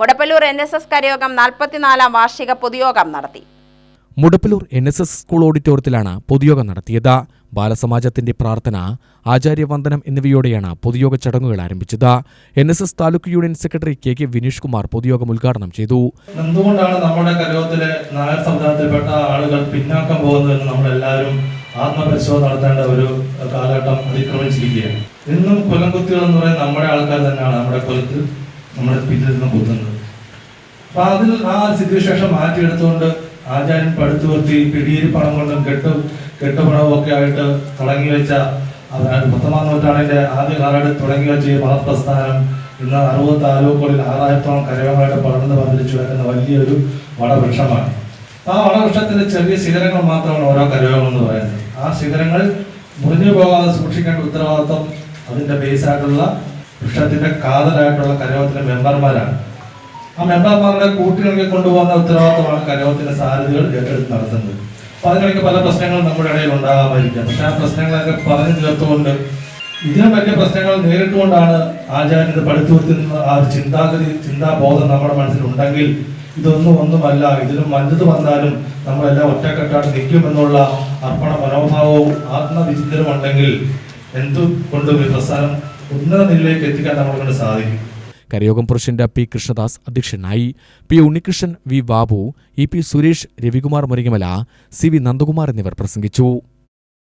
Mudappallur N S S കരയോഗം നാൽപ്പത്തിനാലാം വാർഷിക പൊതുയോഗം നടത്തി. Mudappallur N S S school ഓഡിറ്റോറിയത്തിലാണ് പൊതുയോഗം നടത്തിയത്. ബാലസമാജത്തിന്റെ പ്രാർത്ഥന ആചാര്യവന്ദനം എന്നിവയോടെയാണ് പൊതുയോഗ ചടങ്ങുകൾ ആരംഭിച്ചത്. N S S taluk union secretary K K Vineesh Kumar പൊതുയോഗം ഉദ്ഘാടനം ചെയ്തു. എന്തുകൊണ്ടാണ് നമ്മുടെ കരയോഗത്തിലെ നായർ സമുദായത്തിൽപ്പെട്ട ആളുകൾ പിന്നാക്കം പോകുന്നതെന്ന് നമ്മളെല്ലാവരും ആത്മപരിശോധന നടത്തേണ്ട ഒരു കാലഘട്ടം അതിക്രമിച്ചിരിക്കുകയാണ്. ഇന്നും കൊലംകുത്തികൾ എന്ന് പറയുന്നത് നമ്മുടെ ആൾക്കാർ തന്നെയാണ് നമ്മുടെ കൊലത്ത് നമ്മുടെ പിന്നിൽ നിന്ന് കുത്തുന്നത് അപ്പൊ അതിൽ ആ സ്ഥിതിവിശേഷം മാറ്റിയെടുത്തുകൊണ്ട് ആചാര്യൻ പടുത്തുവർത്തി പിടിയിൽ പണം കൊണ്ടും കെട്ടു കെട്ടുപണവും ഒക്കെ ആയിട്ട് തുടങ്ങി വെച്ച പത്തൊമ്പതാം നൂറ്റാണ്ടിന്റെ ആദ്യ കാലഘട്ടത്തിൽ തുടങ്ങി വെച്ച ഈ മതപ്രസ്ഥാനം ഇന്ന് അറുപത് താലൂക്കുകളിൽ ആറായിരത്തോളം കരകളായിട്ട് പടർന്ന് പന്തലിച്ചു വരുന്ന വലിയൊരു വടവൃക്ഷമാണ്. ആ വടവൃക്ഷത്തിന്റെ ചെറിയ ശിഖരങ്ങൾ മാത്രമാണ് ഓരോ കരയോഗം എന്ന് പറയുന്നത്. ആ ശിഖരങ്ങൾ മുറിഞ്ഞു പോകാതെ സൂക്ഷിക്കേണ്ട ഉത്തരവാദിത്വം അതിന്റെ ബേസ് വൃക്ഷത്തിന്റെ കാതലായിട്ടുള്ള കരയോഗത്തിലെ മെമ്പർമാരാണ്. ആ മെമ്പർമാരുടെ കൂട്ടികളിൽ കൊണ്ടുപോകുന്ന ഉത്തരവാദിത്തമാണ് കരയോഗത്തിന്റെ സാരഥികൾ ഏറ്റെടുത്ത് നടത്തുന്നത്. അപ്പൊ അതിനിടയ്ക്ക് പല പ്രശ്നങ്ങളും നമ്മുടെ ഇടയിൽ ഉണ്ടാകാമായിരിക്കാം. പക്ഷെ ആ പ്രശ്നങ്ങളൊക്കെ പറഞ്ഞു തീർത്തുകൊണ്ട് ഇതിനും വലിയ പ്രശ്നങ്ങൾ നേരിട്ടുകൊണ്ടാണ് ഇത് പടുത്തുവരുത്തുന്ന ആ ചിന്താഗതി ചിന്താബോധം നമ്മുടെ മനസ്സിലുണ്ടെങ്കിൽ ഇതൊന്നും ഒന്നുമല്ല. ഇതിലും വലുത് വന്നാലും നമ്മളെല്ലാം ഒറ്റക്കെട്ടാണ് നിൽക്കുമെന്നുള്ള അർപ്പണ മനോഭാവവും ആത്മവിചിന്തനവും ഉണ്ടെങ്കിൽ എന്തു കൊണ്ടും ഈ പ്രസ്ഥാനം ഉന്നത നിലയിലേക്ക് എത്തിക്കാൻ നമ്മളെ കൊണ്ട് സാധിക്കും. കരയോഗം പ്രസിഡന്റ് പി കൃഷ്ണദാസ് അധ്യക്ഷനായി P Unnikrishnan V Babu E P Suresh Ravikumar Muringamala C V Nandakumar എന്നിവർ പ്രസംഗിച്ചു.